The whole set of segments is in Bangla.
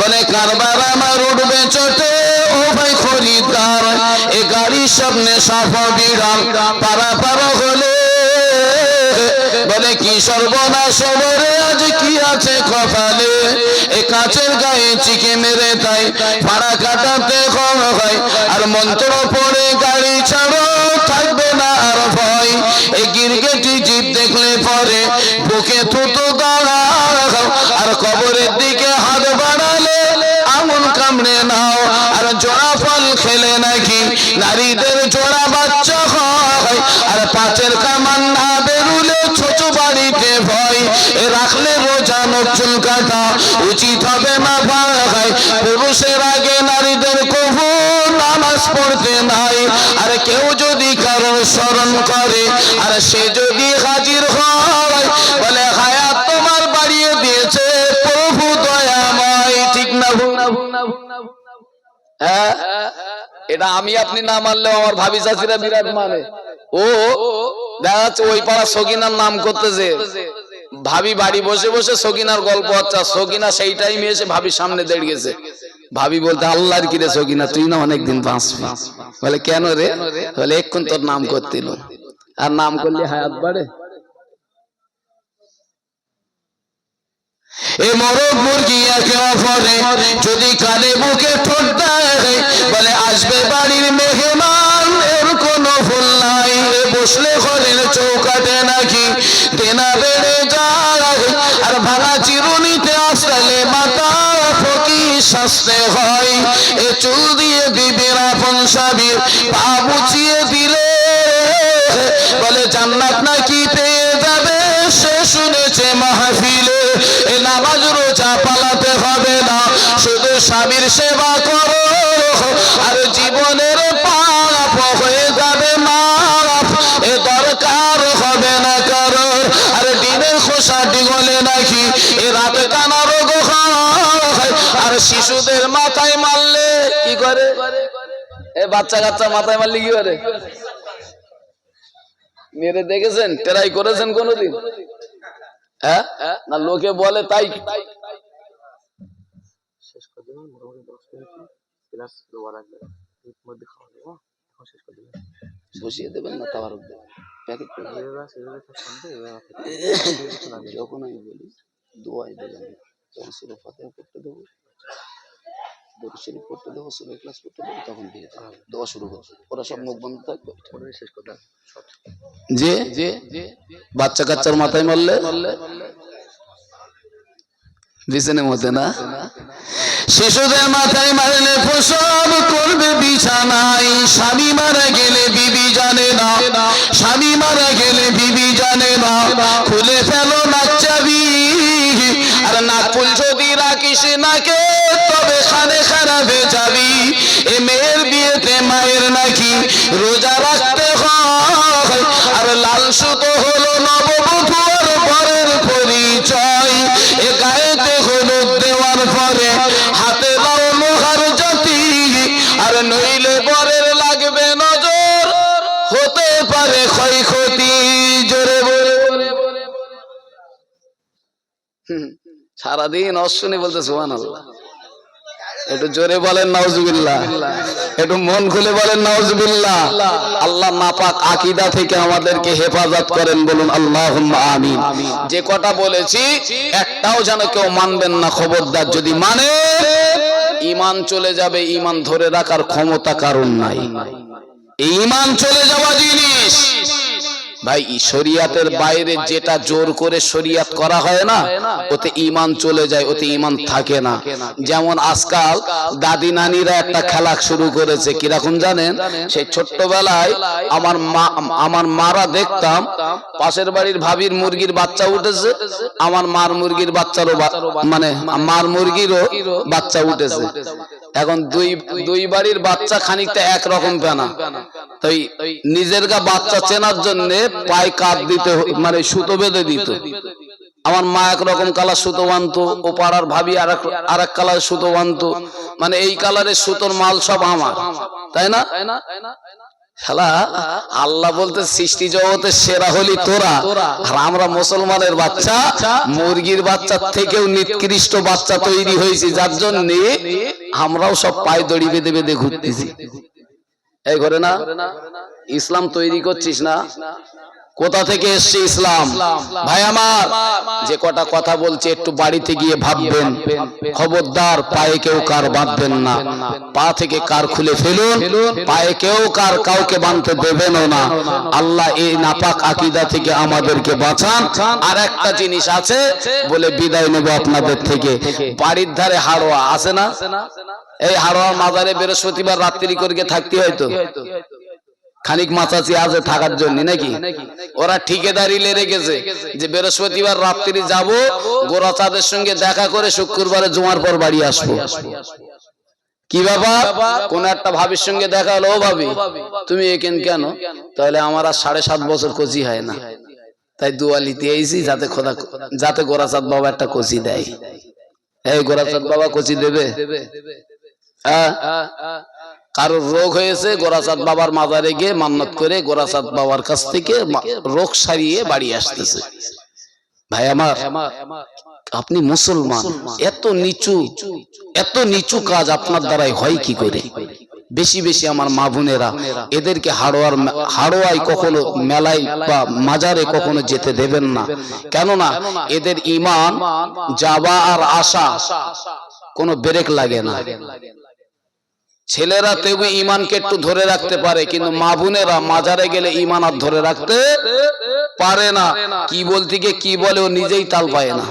বলে, কারবার আমার উঠবে এ কি সর্বনাশ বলে আজ কি আছে কপালে? এ কাঁচের গায়ে চিকে মেরে তাই ভাড়া কাটাতে হয়, আর মন্ত্র পড়ে গাড়ি ছাড়ো, থাকবে না আর ভয়। এই গিরগেটি পড়তে নাই। আর কেউ যদি কারোর স্মরণ করে, আর সে যদি হাজির হয়, বলে, হায়াত তোমার বাড়িয়ে দিয়েছে, প্রভু দয়াময়। ঠিক না হ্যাঁ? এটা আমি আপনি না মানলেও আমার ভাবি চাচিরা বিরাট মানে। ও, দেখা যাচ্ছে ওই পাড়া সকিনার নাম করতেছে। ভাবি বাড়ি বসে বসে সকিনার গল্প আর সকিনা সেই টাইমে এসে ভাবির সামনে দাঁড়িয়েছে ভাবি বলতে, আল্লাহর কিরে সকিনা তুই না অনেকদিন বাঁচবি? বলে, কেন রে? বলে, এক্ষুন তোর নাম করতিল আর নাম করলে হায়াত বাড়ে। এ মরক মুরগি একে অপরে যদি কানে বুকে ঠোঁট দেয়, বলে, আসবে বাড়ির মেহমান, এর কোনো ভুল নাই। বসলে ঘরের চৌকাটে নাকি দেনা বেড়ে শাস্তে হয়। এ চুল দিয়ে বিবির আপন সাবির পা মুচিয়ে দিলে। বলে, জান্নাত নাকি পেয়ে যাবে? সে শুনেছে মাহফিলে, এ নামাজ রোজা পালাতে হবে না। শুধু স্বামীর সেবা করো, আর জীবনের পাপ হয়ে যাবে মাপ এ দরকার হবে না কারও আর ডিমের খোসা ডিগলে নাকি শিশুদের মাথায় মারলে কি করে? এ বাচ্চা কাচ্চা মাথায় মারলে কি করে? মেরে দেখেছেন? টেরাই করেছেন কোনোদিন? হ্যাঁ? না লোকে বলে তাই শেষ করে দেবেন মোটামুটি দশ মিনিট প্লাস দেওয়ার আগে মধ্যে খাওয়া দেবো। এখন শেষ করে দেবেন বসিয়ে দেবেন না প্যাকেট যখন আমি বলি দোয়াই দেবেন করতে দেবো। শরীফ পড়তে দেবো সুরে ক্লাস করতে দেবো তখন দিয়ে দেবো। দোয়া শুরু করব ওরা সব মুখ বন্ধ থাকবে। শেষ যে যে বাচ্চা কাচ্চার মাথায় মারলে মারলে বিছানের মধ্যে না? শিশুদের মাথায় মারলে প্রসব করবে বিছানায় স্বামী মারা গেলে খানে যাবি? এ মেয়ের বিয়েতে মায়ের নাকি রোজা রাখতে হয়? আর লাল সুতো হলো বরের পরিচয়। এ গায়েতে হলুদ দেওয়ার পরে হাতে দাও জাতি, আর নইলে বরের লাগবে নজর। হতে পারে ক্ষয়ক্ষতি, জোরে বলে। সারাদিন অশ্বনি বলতে সোহান আল্লাহ একটু জোরে বলেন, নাউজুবিল্লাহ। একটু মন খুলে বলেন, নাউজুবিল্লাহ। আল্লাহ নাপাক আকীদা থেকে আমাদেরকে হেফাজত করেন, বলুন, আল্লাহুম্মা আমিন। যে কটা বলেছি, একটাও যেন কেউ মানবেন না, খবরদার যদি মানে ইমান চলে যাবে ইমান ধরে রাখার ক্ষমতা কারণ নাই। ইমান চলে যাওয়া জিনিস ভাই শরিয়াতের বাইরে যেটা জোর করে শরিয়াত করা হয় না, ওতে ইমান চলে যায়, ওতে ইমান থাকে না। যেমন আজকাল দাদি নানিরা একটা খেলা শুরু করেছে, কীরকম জানেন? সেই ছোট্টবেলায় আমার মা, আমার মারা দেখতাম, পাশের বাড়ির ভাবির মুরগির বাচ্চা উঠেছে, আমার মার মুরগির বাচ্চারও মানে মার মুরগিরও বাচ্চা উঠেছে। এখন দুই দুই বাড়ির বাচ্চা খানিকটা একরকম পেনা তাই নিজের গা বাচ্চা চেনার জন্য পায়ে কাপ দিতে মানে সুতো বেঁধে দিত। আমার মা একরকম কালার সুতো বানতো ও পাড়ার ভাবি আর এক কালার সুতো বানতো মানে এই কালারের সুতোর মাল সব আমার। তাই না? শালা আল্লাহ বলতে সৃষ্টি জগতের সেরা হলি তোরা। আর আমরা মুসলমানের বাচ্চা, মুরগির বাচ্চার থেকেও নিকৃষ্ট বাচ্চা তৈরি হয়েছে, যার জন্য আমরাও সব পায়ে দড়ি বেঁধে বেঁধে ঘুরতেছি। এই ঘরে না, ইসলাম তৈরি করছিস না? কোথা থেকে এসছে ইসলাম? ভাই আমার, যে কটা কথা বলছে, একটু বাড়িতে গিয়ে ভাববেন। খবরদার, পায়ে কেউ কার বাঁধবেন না। পা থেকে কার খুলে ফেলুন, পায়ে কেউ কার কাউকে বাঁধতে দেবেনও না। আল্লাহ এই নাপাক আকিদা থেকে আমাদেরকে বাঁচান। আর একটা জিনিস আছে, বলে বিদায় নেব আপনাদের থেকে। বাড়ির ধারে হাড়োয়া আছে না? এই হাড়োয়া মাজারে বৃহস্পতিবার রাত্রি করে থাকতে হয়তো খানিক মাচাচি আছে থাকার জন্য নাকি? ওরা ঠিকাদারি লেরে গেছে যে বৃহস্পতিবার রাত্রি যাব গোরা চাঁদের সঙ্গে দেখা করে শুক্রবারে জমার পর বাড়ি আসব। কি ব্যাপার? কোন একটা ভাবির সঙ্গে দেখা হলো ও ভাবি তুমি এখান কেন? তাহলে আমার আর সাড়ে সাত বছর কচি হয় না। তাই দুয়ালিতে এইছি যাতে খোদা যাতে গোরাচাঁদ বাবা একটা কচি দেয়। এই গোরাচাঁদ বাবা কচি দেবে? হ্যাঁ? কারোর রোগ হয়েছে গোরাচাঁদ বাবার মাজারে গিয়ে মান্নত করে গোরাচাঁদ বাবার কাছ থেকে রোগ সারিয়ে বাড়ি আসতেছে। ভাই আমার, আপনি মুসলমান, এত নিচু এত নিচু কাজ আপনার দ্বারাই হয় কি করে? বেশি বেশি আমার মা বোনেরা, এদেরকে হাড়োয়ার হাড়োয়ায় কখনো মেলায় বা মাজারে কখনো যেতে দেবেন না। কেননা এদের ইমান যাবা আর আশা কোনো ব্রেক লাগে না। ছেলেরা তেবু ইমানকে একটু ধরে রাখতে পারে, কিন্তু মা বোনেরা মাজারে গেলে ইমান আর ধরে রাখতে পারে না। কি বলতে গিয়ে কি বলে ও নিজেই তাল পায় না।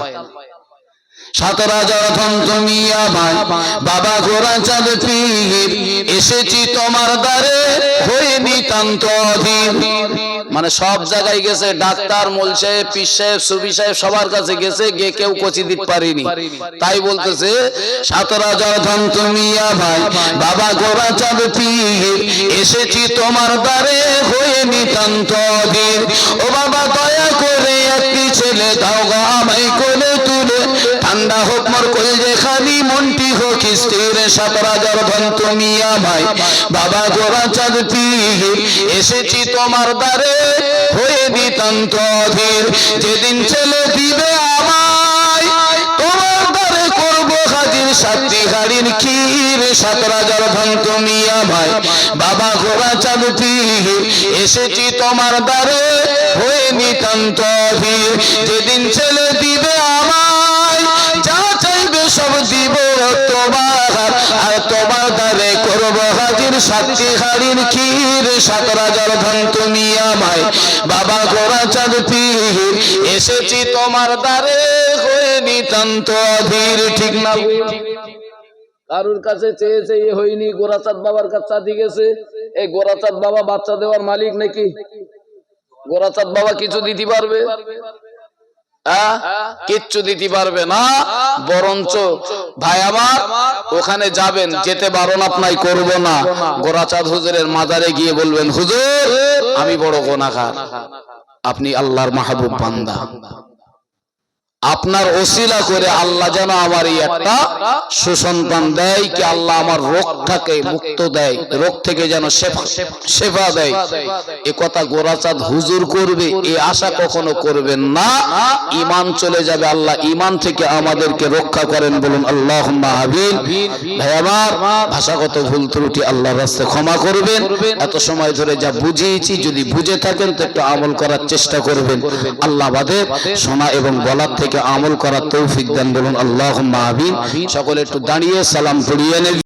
মানে সব জায়গায় গেছে, ডাক্তার, মোল সাহেব, পীর সাহেব, সুবি সাহেব, সবার কাছে গেছে, গিয়ে কেউ কচি দিতে পারিনি। তাই বলতেছে সাতরা যখন তুমি আমায় বাবা গোরা চাঁদ এসেছি তোমার দ্বারে, হয়ে নিতান্ত ও বাবা, দয়া করে একটি ছেলে দাও গো আমায় তুলে ঠান্ডা হোক মোর কলজে খালি মনটি হোক স্থির সাতরাজার ধন তুমি আমায়। বাবা গোরা চাঁদ পীর এসেছি তোমার দ্বারে, হয়ে দিতান্ত অধীর। যেদিন ছেলে দিবে আমায়, তোমার দ্বারে করব হাজির সাতটি গাড়ির ক্ষীর। সাতরাজার ধন তুমি আমায়। বাবা গোরা চাঁদ পীর এসেছি তোমার দ্বারে, হয়ে নিতান্ত যেদিন ছেলে দিবে আর তোমার দ্বারে করব হাজির সাতটি হাড়ির ক্ষীর। সাত রাজার ধন তুমি আমায়। বাবা গোরা চাঁদ পীর। এসেছি তোমার দ্বারে হয়ে নিতান্ত অধীর। ঠিক না কারুর কাছে চেয়েছে এ হয়নি গোরাচাঁদ বাবার কাছে চাঁদি গেছে। এই গোরাচাঁদ বাবা বাচ্চা দেওয়ার মালিক নাকি? গোরাচাঁদ বাবা কিছু দিতে পারবে? কিচ্ছু দিতে পারবে না, বরঞ্চ ভাই আমার, ওখানে যাবেন, যেতে বারণ আপনাই করব না। গোরাচাঁদ হুজুরের মাজারে গিয়ে বলবেন, হুজুর, আমি বড় গোনাখার আপনি আল্লাহর মাহবুব বান্দা। আপনার ওসিলা করে আল্লাহ যেন আমার এই একটা সুসন্তান দেয় কি আল্লাহ আমার রোগ রোগটাকে মুক্ত দেয় রোগ থেকে যেন সেবা দেয় এ কথা গোরাচাঁদ হুজুর করবে এ আশা কখনো করবেন না। ইমান চলে যাবে আল্লাহ ইমান থেকে আমাদেরকে রক্ষা করেন বলুন আল্লাহ হাবিল ভাই আমার ভাষাগত ভুল ত্রুটি আল্লাহর রাস্তায় ক্ষমা করবেন। এত সময় ধরে যা বুঝিয়েছি যদি বুঝে থাকেন তো একটু আমল করার চেষ্টা করবেন। আল্লাহ বাদে শোনা এবং বলার থেকে আমল করার তৌফিক দেন বলুন আল্লাহ মাহবিন সকলে একটু দাঁড়িয়ে সালাম পড়িয়ে নেবেন